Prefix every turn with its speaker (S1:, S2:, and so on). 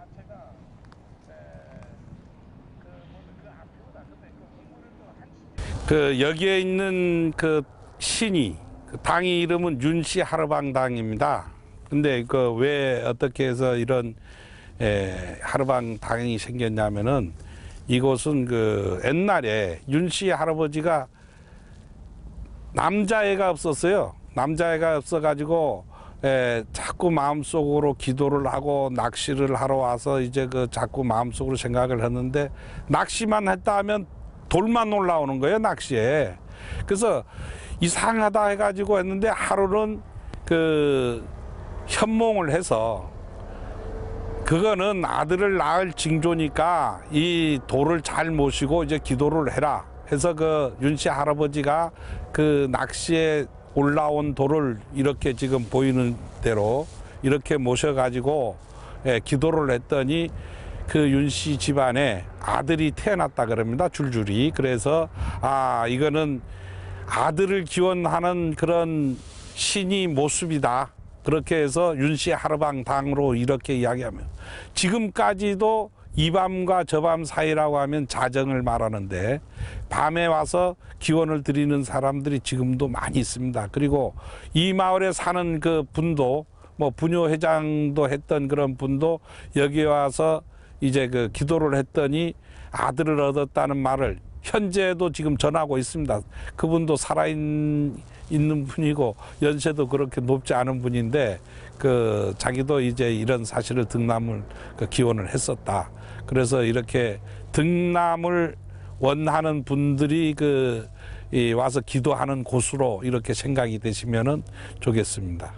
S1: 자체가 그 여기에 있는 그 신이 그 당의 이름은 윤씨 하르방당입니다. 근데 그 왜 어떻게 해서 이런 에, 하르방당이 생겼냐면은 이곳은 그 옛날에 윤씨 할아버지가 남자애가 없었어요. 남자애가 없어가지고 에, 자꾸 마음속으로 기도를 하고 낚시를 하러 와서 이제 그 자꾸 마음속으로 생각을 했는데 낚시만 했다 하면 돌만 올라오는 거예요 낚시에. 그래서 이상하다 해가지고 했는데 하루는 그 현몽을 해서 그거는 아들을 낳을 징조니까 이 돌을 잘 모시고 이제 기도를 해라 해서 그 윤씨 할아버지가 그 낚시에 올라온 돌을 이렇게 지금 보이는 대로 이렇게 모셔가지고 예, 기도를 했더니 그 윤 씨 집안에 아들이 태어났다 그럽니다 줄줄이. 그래서 아 이거는 아들을 기원하는 그런 신이 모습이다. 그렇게 해서 윤 씨 하르방 당으로 이렇게 이야기하면. 지금까지도 이 밤과 저 밤 사이라고 하면 자정을 말하는데 밤에 와서 기원을 드리는 사람들이 지금도 많이 있습니다. 그리고 이 마을에 사는 그 분도 뭐 부녀 회장도 했던 그런 분도 여기 와서 이제 그 기도를 했더니 아들을 얻었다는 말을 현재도 지금 전하고 있습니다. 그분도 살아있는 분이고 연세도 그렇게 높지 않은 분인데 그 자기도 이제 이런 사실을 등남을 그 기원을 했었다. 그래서 이렇게 등남을 원하는 분들이 그이 와서 기도하는 곳으로 이렇게 생각이 되시면은 좋겠습니다.